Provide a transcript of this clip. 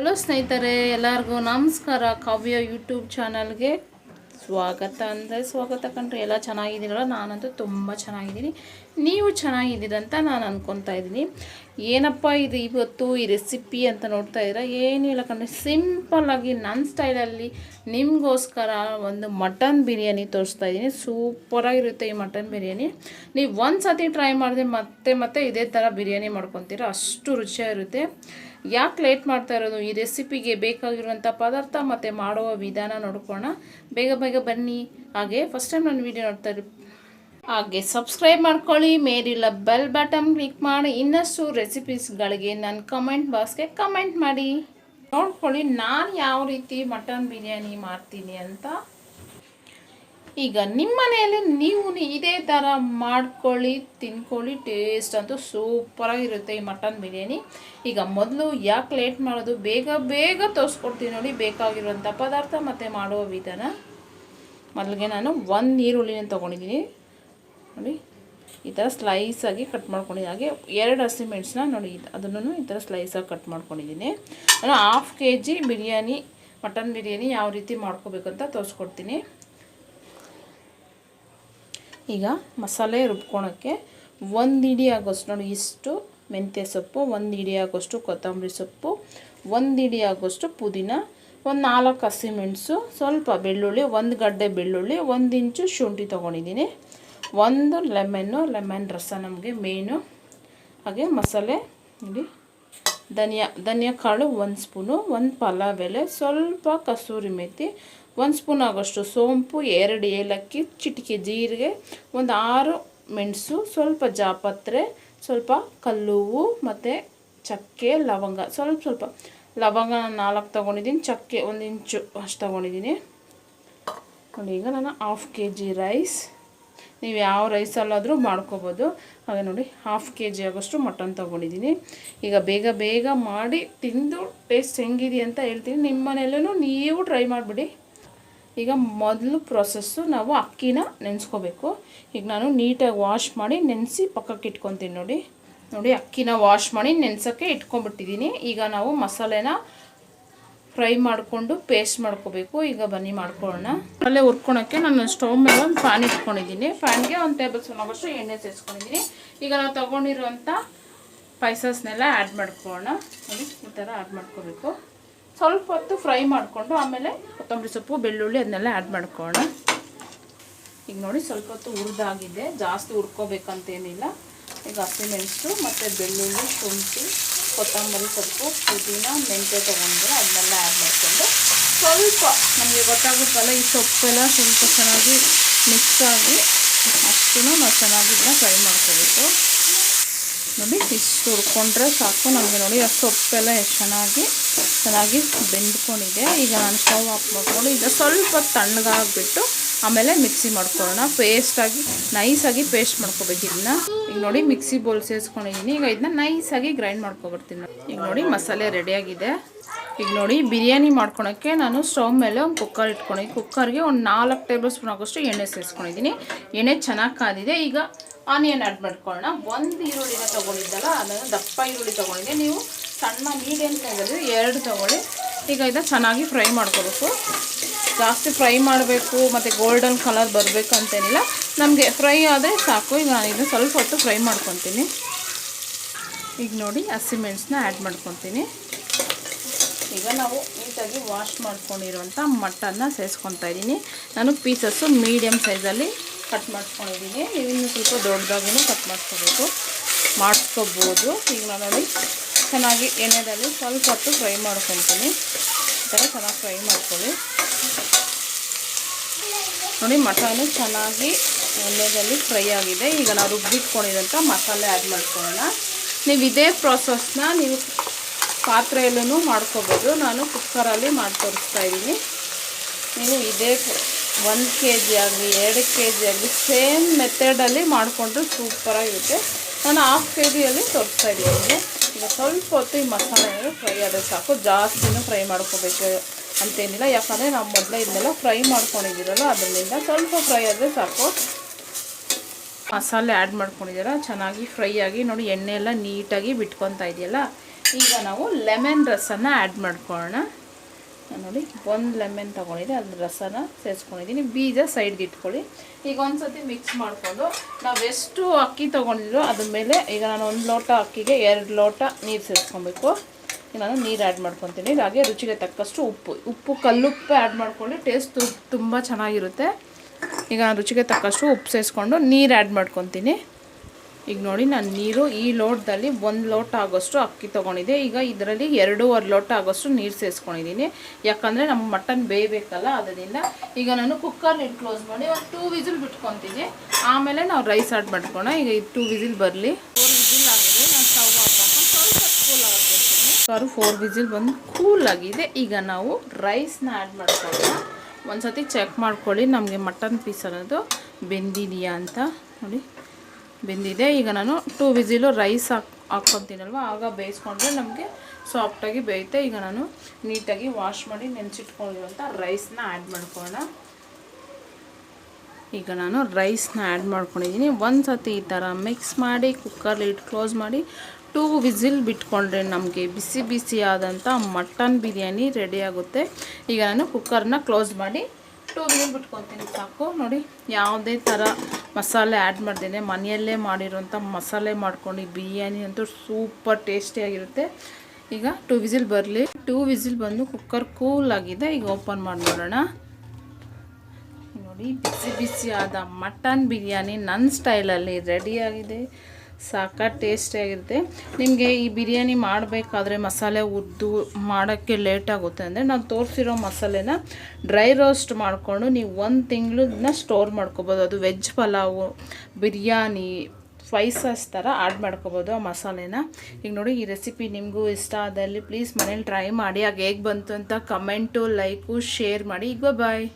Hello ಸ್ನೇಹಿತರೆ, ಎಲ್ಲರಿಗೂ ನಮಸ್ಕಾರ. ಕಾವ್ಯ ಯೂಟ್ಯೂಬ್ ಚಾನಲ್ಗೆ ಸ್ವಾಗತ ಅಂದರೆ ಸ್ವಾಗತ ಕಂಡ್ರೆ ಎಲ್ಲ ಚೆನ್ನಾಗಿದ್ದೀರಲ್ಲ ನಾನಂತೂ ತುಂಬ ಚೆನ್ನಾಗಿದ್ದೀನಿ. ನೀವು ಚೆನ್ನಾಗಿದ್ದೀರಂತ ನಾನು ಅಂದ್ಕೊತಾ ಇದ್ದೀನಿ. ಏನಪ್ಪ ಇದು ಇವತ್ತು ಈ ರೆಸಿಪಿ ಅಂತ ನೋಡ್ತಾ ಇದ್ದೀರಾ ಏನಿಲ್ಲ ಕಂಡ್ರೆ ಸಿಂಪಲ್ಲಾಗಿ ನನ್ನ ಸ್ಟೈಲಲ್ಲಿ ನಿಮಗೋಸ್ಕರ ಒಂದು ಮಟನ್ ಬಿರಿಯಾನಿ ತೋರಿಸ್ತಾ ಇದ್ದೀನಿ. ಸೂಪರಾಗಿರುತ್ತೆ ಈ ಮಟನ್ ಬಿರಿಯಾನಿ. ನೀವು ಒಂದು ಸತಿ ಟ್ರೈ ಮಾಡಿದ್ರೆ ಮತ್ತೆ ಮತ್ತೆ ಇದೇ ಥರ ಬಿರಿಯಾನಿ ಮಾಡ್ಕೊತೀರ, ಅಷ್ಟು ರುಚಿಯಾಗಿರುತ್ತೆ. ಯಾಕೆ ಲೇಟ್ ಮಾಡ್ತಾ ಇರೋದು? ಈ ರೆಸಿಪಿಗೆ ಬೇಕಾಗಿರುವಂಥ ಪದಾರ್ಥ ಮತ್ತು ಮಾಡುವ ವಿಧಾನ ನೋಡ್ಕೋಣ ಬೇಗ ಬೇಗ ಬನ್ನಿ. ಹಾಗೆ ಫಸ್ಟ್ ಟೈಮ್ ನಾನು ವೀಡಿಯೋ ನೋಡ್ತಾ ಇರಿ ಹಾಗೆ ಸಬ್ಸ್ಕ್ರೈಬ್ ಮಾಡ್ಕೊಳ್ಳಿ ಮೇಲಿಲ್ಲ ಬೆಲ್ ಬಟನ್ ಕ್ಲಿಕ್ ಮಾಡಿ, ಇನ್ನಷ್ಟು ರೆಸಿಪೀಸ್ಗಳಿಗೆ ನನ್ನ ಕಮೆಂಟ್ ಬಾಕ್ಸ್ಗೆ ಕಮೆಂಟ್ ಮಾಡಿ. ನೋಡ್ಕೊಳ್ಳಿ ನಾನು ಯಾವ ರೀತಿ ಮಟನ್ ಬಿರಿಯಾನಿ ಮಾಡ್ತೀನಿ ಅಂತ. ಈಗ ನಿಮ್ಮ ಮನೆಯಲ್ಲಿ ನೀವು ಇದೇ ಥರ ಮಾಡ್ಕೊಳ್ಳಿ, ತಿನ್ಕೊಳ್ಳಿ ಟೇಸ್ಟ್ ಅಂತೂ ಸೂಪರಾಗಿರುತ್ತೆ ಈ ಮಟನ್ ಬಿರಿಯಾನಿ. ಈಗ ಮೊದಲು ಯಾಕೆ ಲೇಟ್ ಮಾಡೋದು? ಬೇಗ ಬೇಗ ತೋರಿಸ್ಕೊಡ್ತೀನಿ ನೋಡಿ ಬೇಕಾಗಿರುವಂಥ ಪದಾರ್ಥ ಮತ್ತು ಮಾಡುವ ವಿಧಾನ. ಮೊದಲಿಗೆ ನಾನು ಒಂದು ಈರುಳ್ಳಿನ ತೊಗೊಂಡಿದ್ದೀನಿ. ನೋಡಿ, ಈ ಥರ ಸ್ಲೈಸಾಗಿ ಕಟ್ ಮಾಡ್ಕೊಂಡಿದ್ದೀನಿ ಹಾಗೆ ಎರಡು ಹಸಿಮೆಣಸನ್ನ ನೋಡಿ, ಅದನ್ನು ಈ ಥರ ಸ್ಲೈಸಾಗಿ ಕಟ್ ಮಾಡ್ಕೊಂಡಿದ್ದೀನಿ. ನಾನು half K G biryani, mutton biryani ಯಾವ ರೀತಿ ಮಾಡ್ಕೋಬೇಕು ಅಂತ ತೋರಿಸ್ಕೊಡ್ತೀನಿ. ಈಗ ಮಸಾಲೆ ರುಬ್ಕೊಳಕ್ಕೆ ಒಂದು ಇಡಿ ಆಗೋಷ್ಟು, ನೋಡಿ, ಇಷ್ಟು ಮೆಂತ್ಯ ಸೊಪ್ಪು, ಒಂದು ಇಡಿ ಆಗೋಷ್ಟು ಕೊತ್ತಂಬರಿ ಸೊಪ್ಪು, ಒಂದು ಇಡಿ ಆಗೋಷ್ಟು ಪುದೀನ, ಒಂದು ನಾಲ್ಕು ಹಸಿಮೆಣಸು ಸ್ವಲ್ಪ ಬೆಳ್ಳುಳ್ಳಿ, ಒಂದು ಗಡ್ಡೆ ಬೆಳ್ಳುಳ್ಳಿ, ಒಂದು ಇಂಚು ಶುಂಠಿ ತೊಗೊಂಡಿದ್ದೀನಿ. ಒಂದು ಲೆಮನ್ನು ಲೆಮನ್ ರಸ ನಮಗೆ ಮೇನು ಹಾಗೆ ಮಸಾಲೆ ನೋಡಿ ಧನಿಯಾ ಧನಿಯಾ ಕಾಳು ಒಂದು ಸ್ಪೂನು, ಒಂದು ಪಲಾವ್ ಎಲೆ ಸ್ವಲ್ಪ ಕಸೂರಿ ಮೆಥಿ ಒಂದು ಸ್ಪೂನ್ ಆಗೋಷ್ಟು ಸೋಂಪು, ಎರಡು ಏಲಕ್ಕಿ, ಚಿಟಿಕೆ ಜೀರಿಗೆ, ಒಂದು ಆರು ಮೆಣಸು, ಸ್ವಲ್ಪ ಜಾಪತ್ರೆ, ಸ್ವಲ್ಪ ಕಲ್ಲುವು ಮತ್ತು ಚಕ್ಕೆ, ಲವಂಗ, ಸ್ವಲ್ಪ ಸ್ವಲ್ಪ ಲವಂಗ ನಾಲ್ಕು ತೊಗೊಂಡಿದ್ದೀನಿ, ಚಕ್ಕೆ ಒಂದು ಇಂಚು ಅಷ್ಟು ತೊಗೊಂಡಿದ್ದೀನಿ. ನೋಡಿ, ಈಗ ನಾನು ಹಾಫ್ ಕೆ ಜಿ ರೈಸ್ ನೀವು ಯಾವ ರೈಸಲ್ಲಾದರೂ ಮಾಡ್ಕೋಬೋದು. ಹಾಗೆ ನೋಡಿ ಹಾಫ್ ಕೆ ಜಿ ಆಗೋಷ್ಟು ಮಟನ್ ತೊಗೊಂಡಿದ್ದೀನಿ. ಈಗ ಬೇಗ ಬೇಗ ಮಾಡಿ ತಿಂದು ಟೇಸ್ಟ್ ಹೆಂಗಿದೆ ಅಂತ ಹೇಳ್ತೀನಿ. ನಿಮ್ಮ ಮನೆಯಲ್ಲೂ ನೀವು ಟ್ರೈ ಮಾಡಿಬಿಡಿ. ಈಗ ಮೊದಲು ಪ್ರೊಸೆಸ್ಸು ನಾವು ಅಕ್ಕಿನ ನೆನೆಸ್ಕೋಬೇಕು. ಈಗ ನಾನು ನೀಟಾಗಿ ವಾಶ್ ಮಾಡಿ ನೆನೆಸಿ ಪಕ್ಕಕ್ಕೆ ಇಟ್ಕೊತೀನಿ ನೋಡಿ. ನೋಡಿ, ಅಕ್ಕಿನ ವಾಶ್ ಮಾಡಿ ನೆನೆಸೋಕ್ಕೆ ಇಟ್ಕೊಂಡ್ಬಿಟ್ಟಿದ್ದೀನಿ. ಈಗ ನಾವು ಮಸಾಲೆನ ಫ್ರೈ ಮಾಡಿಕೊಂಡು ಪೇಸ್ಟ್ ಮಾಡ್ಕೋಬೇಕು. ಈಗ ಬನ್ನಿ ಮಾಡ್ಕೊಳ್ಳೋಣ. ಅಲ್ಲೇ ಹುರ್ಕೊಳಕ್ಕೆ ನಾನು ಸ್ಟವ್ ಮೇಲೆ ಒಂದು ಫ್ಯಾನ್ ಇಟ್ಕೊಂಡಿದ್ದೀನಿ. ಫ್ಯಾನ್ಗೆ ಒಂದು ಟೇಬಲ್ ಸ್ಪೂನ್ ಆಗೋಷ್ಟು ಎಣ್ಣೆ ಸೇರಿಸ್ಕೊಂಡಿದ್ದೀನಿ. ಈಗ ನಾವು ತೊಗೊಂಡಿರುವಂಥ ಸ್ಪೈಸಸ್ನೆಲ್ಲ ಆ್ಯಡ್ ಮಾಡ್ಕೊಳ್ಳೋಣ. ನೋಡಿ, ಈ ಥರ ಆ್ಯಡ್ ಮಾಡ್ಕೋಬೇಕು. ಸ್ವಲ್ಪ ಹೊತ್ತು ಫ್ರೈ ಮಾಡಿಕೊಂಡು ಆಮೇಲೆ ಕೊತ್ತಂಬರಿ ಸೊಪ್ಪು, ಬೆಳ್ಳುಳ್ಳಿ ಅದನ್ನೆಲ್ಲ ಆ್ಯಡ್ ಮಾಡ್ಕೊಳ್ಳೋಣ. ಈಗ ನೋಡಿ, ಸ್ವಲ್ಪ ಹೊತ್ತು ಹುರಿದಾಗಿದೆ. ಜಾಸ್ತಿ ಹುರ್ಕೋಬೇಕಂತೇನಿಲ್ಲ. ಈಗ ಹಸಿಮೆಣಸು ಮತ್ತು ಬೆಳ್ಳುಳ್ಳಿ, ಶುಂಠಿ ಕೊತ್ತಂಬರಿ ಸೊಪ್ಪು, ಪುದೀನ, ಮೆಂತ್ಯ ತೊಗೊಂಡ್ರೆ ಅದನ್ನೆಲ್ಲ ಆ್ಯಡ್ ಮಾಡಿಕೊಂಡು ಸ್ವಲ್ಪ ನಮಗೆ ಗೊತ್ತಾಗುತ್ತಲ್ಲ ಈ ಸೊಪ್ಪೆಲ್ಲ ಸ್ವಲ್ಪ ಚೆನ್ನಾಗಿ ಮಿಕ್ಸ್ ಆಗಿ ಅಷ್ಟು ನಾವು ಚೆನ್ನಾಗಿ ಫ್ರೈ ಮಾಡ್ಕೋಬೇಕು. ನೋಡಿ ಇಷ್ಟು ಹುರ್ಕೊಂಡ್ರೆ ಸಾಕು. ನಮಗೆ ನೋಡಿ ಆ ಸೊಪ್ಪೆಲ್ಲ ಎಷ್ಟು ಚೆನ್ನಾಗಿ ಚೆನ್ನಾಗಿ ಬೆಂದ್ಕೊಂಡಿದೆ. ಈಗ ನಾನು ಸ್ಟವ್ ಆಫ್ ಮಾಡ್ಕೊಂಡು ಈಗ ಸ್ವಲ್ಪ ತಣ್ಣಗಾಗ್ಬಿಟ್ಟು ಆಮೇಲೆ ಮಿಕ್ಸಿ ಮಾಡ್ಕೊಳ್ಳೋಣ. ಪೇಸ್ಟಾಗಿ ನೈಸಾಗಿ ಪೇಸ್ಟ್ ಮಾಡ್ಕೋಬೇಕು ಇದನ್ನ. ಈಗ ನೋಡಿ ಮಿಕ್ಸಿ ಬೋಲ್ ಸೇರಿಸ್ಕೊಂಡಿದ್ದೀನಿ. ಈಗ ಇದನ್ನ ನೈಸಾಗಿ ಗ್ರೈಂಡ್ ಮಾಡ್ಕೊಬರ್ತೀನಿ ಈಗ ನೋಡಿ ಮಸಾಲೆ ರೆಡಿಯಾಗಿದೆ ಈಗ ನೋಡಿ ಬಿರಿಯಾನಿ ಮಾಡ್ಕೊಳಕ್ಕೆ ನಾನು ಸ್ಟವ್ ಮೇಲೆ ಒಂದು ಕುಕ್ಕರ್ ಇಟ್ಕೊಂಡು ಕುಕ್ಕರ್ಗೆ ಒಂದು ನಾಲ್ಕು ಟೇಬಲ್ ಸ್ಪೂನ್ ಆಗೋಷ್ಟು ಎಣ್ಣೆ ಸೇರಿಸ್ಕೊಂಡಿದ್ದೀನಿ. ಎಣ್ಣೆ ಚೆನ್ನಾಗಿ ಕಾದಿದೆ. ಈಗ ಆನಿಯನ್ ಆ್ಯಡ್ ಮಾಡ್ಕೊಳ್ಳೋಣ. ಒಂದು ಈರುಳ್ಳಿನ ತೊಗೊಂಡಿದ್ದಲ್ಲ, ಅದನ್ನು ದಪ್ಪ ಈರುಳ್ಳಿ ತೊಗೊಂಡಿದ್ದೆ ನೀವು ಸಣ್ಣ ಮೀಡಿಯಮ್ ಸೈಜಲ್ಲಿ ಎರಡು ತೊಗೊಳ್ಳಿ. ಈಗ ಇದನ್ನು ಚೆನ್ನಾಗಿ ಫ್ರೈ ಮಾಡ್ಕೋಬೇಕು. ಜಾಸ್ತಿ ಫ್ರೈ ಮಾಡಬೇಕು, ಮತ್ತು ಗೋಲ್ಡನ್ ಕಲರ್ ಬರಬೇಕು ಅಂತೇನಿಲ್ಲ ನಮಗೆ ಫ್ರೈ ಆದರೆ ಸಾಕು. ಈಗ ನಾನು ಇದನ್ನು ಸ್ವಲ್ಪ ಹೊತ್ತು ಫ್ರೈ ಮಾಡ್ಕೊತೀನಿ. ಈಗ ನೋಡಿ ಹಸಿಮೆಣಸನ್ನ ಆ್ಯಡ್ ಮಾಡ್ಕೊತೀನಿ. ಈಗ ನಾವು ನೀಟಾಗಿ ವಾಶ್ ಮಾಡ್ಕೊಂಡಿರುವಂಥ ಮಟನ್ನ ಸೇರಿಸ್ಕೊತಾ ಇದ್ದೀನಿ. ನಾನು ಪೀಸಸ್ಸು ಮೀಡಿಯಮ್ ಸೈಜಲ್ಲಿ ಕಟ್ ಮಾಡ್ಕೊಂಡಿದ್ದೀನಿ. ನೀವು ಇನ್ನೂ ಸ್ವಲ್ಪ ದೊಡ್ಡದಾಗೂ ಕಟ್ ಮಾಡ್ಕೋಬೇಕು. ಮಾಡಿಸ್ಕೋಬೋದು ಈಗ ನಾನು ನೋಡಿ ಚೆನ್ನಾಗಿ ಎಣ್ಣೆದಲ್ಲಿ ಸ್ವಲ್ಪ ಹೊತ್ತು ಫ್ರೈ ಮಾಡ್ಕೊತೀನಿ. ಈ ಥರ ಚೆನ್ನಾಗಿ ಫ್ರೈ ಮಾಡ್ಕೊಳ್ಳಿ. ನೋಡಿ, ಮಸಾಲೆ ಚೆನ್ನಾಗಿ ಎಣ್ಣೆದಲ್ಲಿ ಫ್ರೈ ಆಗಿದೆ. ಈಗ ನಾವು ರುಬ್ಬಿಟ್ಕೊಂಡಿರೋಂಥ ಮಸಾಲೆ ಆ್ಯಡ್ ಮಾಡ್ಕೊಳ್ಳೋಣ. ನೀವು ಇದೇ ಪ್ರಾಸೆಸ್ನ ನೀವು ಪಾತ್ರೆಯಲ್ಲೂ ಮಾಡ್ಕೋಬೋದು. ನಾನು ಕುಕ್ಕರಲ್ಲಿ ಮಾಡಿ ತೋರಿಸ್ತಾ ಇದ್ದೀನಿ. ನೀವು ಇದೇ ಒಂದು ಕೆ ಜಿ ಆಗಲಿ, ಎರಡು ಕೆ ಜಿ ಆಗಲಿ, ಸೇಮ್ ಮೆಥಡಲ್ಲಿ ಮಾಡಿಕೊಂಡ್ರೆ ಸೂಪರಾಗಿರುತ್ತೆ. ನಾನು ಹಾಫ್ ಕೆ ಜಿಯಲ್ಲಿ ತೋರಿಸ್ತಾ ಇದ್ದೀನಿ. ಈಗ ಸ್ವಲ್ಪ ಹೊತ್ತು ಈ ಮಸಾಲೆ ಫ್ರೈ ಆದರೆ ಸಾಕು. ಜಾಸ್ತಿನೂ ಫ್ರೈ ಮಾಡ್ಕೋಬೇಕು ಅಂತೇನಿಲ್ಲ. ಯಾಕಂದರೆ ನಾವು ಮೊದಲೇ ಇದನ್ನೆಲ್ಲ ಫ್ರೈ ಮಾಡ್ಕೊಂಡಿದ್ದೀರಲ್ಲ ಅದರಿಂದ ಸ್ವಲ್ಪ ಫ್ರೈ ಆದರೆ ಸಾಕು. ಮಸಾಲೆ ಆ್ಯಡ್ ಮಾಡ್ಕೊಂಡಿದ್ದೀರ? ಚೆನ್ನಾಗಿ ಫ್ರೈ ಆಗಿ ನೋಡಿ ಎಣ್ಣೆ ಎಲ್ಲ ನೀಟಾಗಿ ಬಿಟ್ಕೊತಾ ಇದೆಯಲ್ಲ, ಈಗ ನಾವು ಲೆಮನ್ ರಸನ್ನು ಆ್ಯಡ್ ಮಾಡ್ಕೊಳ್ಳೋಣ. ನೋಡಿ ಒಂದು ಲೆಮನ್ ತೊಗೊಂಡಿದ್ದೆ ಅದ್ರ ರಸನ ಸೇರಿಸ್ಕೊಂಡಿದ್ದೀನಿ ಬೀಜ ಸೈಡ್ಗೆ ಇಟ್ಕೊಳ್ಳಿ. ಈಗ ಒಂದು ಸತಿ ಮಿಕ್ಸ್ ಮಾಡಿಕೊಂಡು ನಾವು ಎಷ್ಟು ಅಕ್ಕಿ ತೊಗೊಂಡಿದ್ರು ಅದ್ರ ಮೇಲೆ ಈಗ ನಾನು ಒಂದು ಲೋಟ ಅಕ್ಕಿಗೆ ಎರಡು ಲೋಟ ನೀರು ಸೇರಿಸ್ಕೊಬೇಕು. ನಾನು ನೀರು ಆ್ಯಡ್ ಮಾಡ್ಕೊತೀನಿ. ಹಾಗೆ ರುಚಿಗೆ ತಕ್ಕಷ್ಟು ಉಪ್ಪು. ಉಪ್ಪು ಕಲ್ಲುಪ್ಪು ಆ್ಯಡ್ ಮಾಡಿಕೊಂಡು ಟೇಸ್ಟ್ ತುಂಬ ಚೆನ್ನಾಗಿರುತ್ತೆ. ಈಗ ರುಚಿಗೆ ತಕ್ಕಷ್ಟು ಉಪ್ಪು ಸೇರಿಸ್ಕೊಂಡು ನೀರು ಆ್ಯಡ್ ಮಾಡ್ಕೊತೀನಿ. ಈಗ ನೋಡಿ, ನಾನು ನೀರು ಈ ಲೋಟದಲ್ಲಿ ಒಂದು ಲೋಟ ಆಗೋಷ್ಟು ಅಕ್ಕಿ ತೊಗೊಂಡಿದ್ದೆ. ಈಗ ಇದರಲ್ಲಿ ಎರಡೂವರೆ ಲೋಟ ಆಗೋಷ್ಟು ನೀರು ಸೇರಿಸ್ಕೊಂಡಿದ್ದೀನಿ ಯಾಕಂದರೆ ನಮ್ಮ ಮಟನ್ ಬೇಯಬೇಕಲ್ಲ, ಅದರಿಂದ ಈಗ ನಾನು ಕುಕ್ಕರ್ ಲಿಡ್ ಕ್ಲೋಸ್ ಮಾಡಿ ಒಂದು ಟೂ ವಿಸಿಲ್ ಬಿಟ್ಕೊತೀನಿ. ಆಮೇಲೆ ನಾವು ರೈಸ್ ಆಡ್ ಮಾಡ್ಕೋಣ ಈಗ ಇದು ಟೂ ವಿಸಿಲ್ ಬರಲಿ. ಫೋರ್ ವಿಸಿಲ್ ಆಗಿದೆ. ನಾನು ಸ್ಟವ್ ಆಫ್ ಸ್ವಲ್ಪ ಕೂಲ್ ಆಗಿರ್ತೀನಿ ಕುಕ್ಕರು ಫೋರ್ ವಿಸಿಲ್ ಬಂದು ಕೂಲ್ ಆಗಿದೆ. ಈಗ ನಾವು ರೈಸ್ನ ಆ್ಯಡ್ ಮಾಡ್ಕೊಳ್ಳೋಣ. ಒಂದು ಸತಿ ಚೆಕ್ ಮಾಡ್ಕೊಳ್ಳಿ ನಮಗೆ ಮಟನ್ ಪೀಸ್ ಅನ್ನೋದು ಬೆಂದಿದೆಯಾ ಅಂತ. ನೋಡಿ. ಬೆಂದಿದೆ. ಈಗ ನಾನು ಟೂ ವಿಸಿಲು ರೈಸ್ ಹಾಕ್ ಹಾಕ್ಕೊತೀನಲ್ವ? ಆಗ ಬೇಯಿಸ್ಕೊಂಡ್ರೆ ನಮಗೆ ಸಾಫ್ಟಾಗಿ ಬೇಯುತ್ತೆ. ಈಗ ನಾನು ನೀಟಾಗಿ ವಾಶ್ ಮಾಡಿ ನೆನೆಸಿಟ್ಕೊಂಡಿರುವಂಥ ರೈಸ್ನ ಆ್ಯಡ್ ಮಾಡ್ಕೊಳ್ಳೋಣ. ಈಗ ನಾನು ರೈಸ್ನ ಆ್ಯಡ್ ಮಾಡ್ಕೊಂಡಿದ್ದೀನಿ. ಒಂದು ಸತಿ ಈ ಥರ ಮಿಕ್ಸ್ ಮಾಡಿ ಕುಕ್ಕರ್ಲಿ ಇಟ್ಟು ಕ್ಲೋಸ್ ಮಾಡಿ ಟೂ ವಿಸಿಲ್ ಬಿಟ್ಕೊಂಡ್ರೆ ನಮಗೆ ಬಿಸಿ ಬಿಸಿ ಆದಂಥ ಮಟನ್ ಬಿರಿಯಾನಿ ರೆಡಿ ಆಗುತ್ತೆ. ಈಗ ನಾನು ಕುಕ್ಕರ್ನ ಕ್ಲೋಸ್ ಮಾಡಿ ಟೂ ವಿಸಿಲ್ ಬಿಟ್ಕೊತೀನಿ, ಸಾಕು. ನೋಡಿ, ಯಾವುದೇ ಥರ ಮಸಾಲೆ ಆ್ಯಡ್ ಮಾಡ್ದೇನೆ. ಮನೆಯಲ್ಲೇ ಮಾಡಿರೋಂಥ ಮಸಾಲೆ ಮಾಡ್ಕೊಂಡು ಬಿರಿಯಾನಿ ಅಂತೂ ಸೂಪರ್ ಟೇಸ್ಟಿಯಾಗಿರುತ್ತೆ ಈಗ ಟೂ ವಿಸಿಲ್ ಬರಲಿ. ಟೂ ವಿಸಿಲ್ ಬಂದು ಕುಕ್ಕರ್ ಕೂಲ್ ಆಗಿದೆ. ಈಗ ಓಪನ್ ಮಾಡಿ ನೋಡೋಣ. ನೋಡಿ, ಬಿಸಿ ಬಿಸಿಯಾದ ಮಟನ್ ಬಿರಿಯಾನಿ ನನ್ನ ಸ್ಟೈಲಲ್ಲಿ ರೆಡಿಯಾಗಿದೆ ಸಾಕ ಟೇಸ್ಟಿಯಾಗಿರುತ್ತೆ ನಿಮಗೆ ಈ ಬಿರಿಯಾನಿ ಮಾಡಬೇಕಾದ್ರೆ ಮಸಾಲೆ ಉದ್ದು ಮಾಡೋಕ್ಕೆ ಲೇಟ್ ಆಗುತ್ತೆ ಅಂದರೆ ನಾನು ತೋರಿಸಿರೋ ಮಸಾಲೆನ ಡ್ರೈ ರೋಸ್ಟ್ ಮಾಡಿಕೊಂಡು ನೀವು ಒಂದು ತಿಂಗಳನ್ನ ಸ್ಟೋರ್ ಮಾಡ್ಕೋಬೋದು. ಅದು ವೆಜ್ ಪಲಾವು, ಬಿರಿಯಾನಿ ಸ್ಪೈಸಸ್ ಥರ ಆ್ಯಡ್ ಮಾಡ್ಕೋಬೋದು ಆ ಮಸಾಲೆನ. ಈಗ ನೋಡಿ ಈ ರೆಸಿಪಿ ನಿಮಗೂ ಇಷ್ಟ ಆದಲ್ಲಿ ಪ್ಲೀಸ್ ಮನೇಲಿ ಟ್ರೈ ಮಾಡಿ. ಆಗ ಹೇಗೆ ಬಂತು ಅಂತ ಕಮೆಂಟು ಲೈಕು ಶೇರ್ ಮಾಡಿ. ಈಗ ಬಾಯ್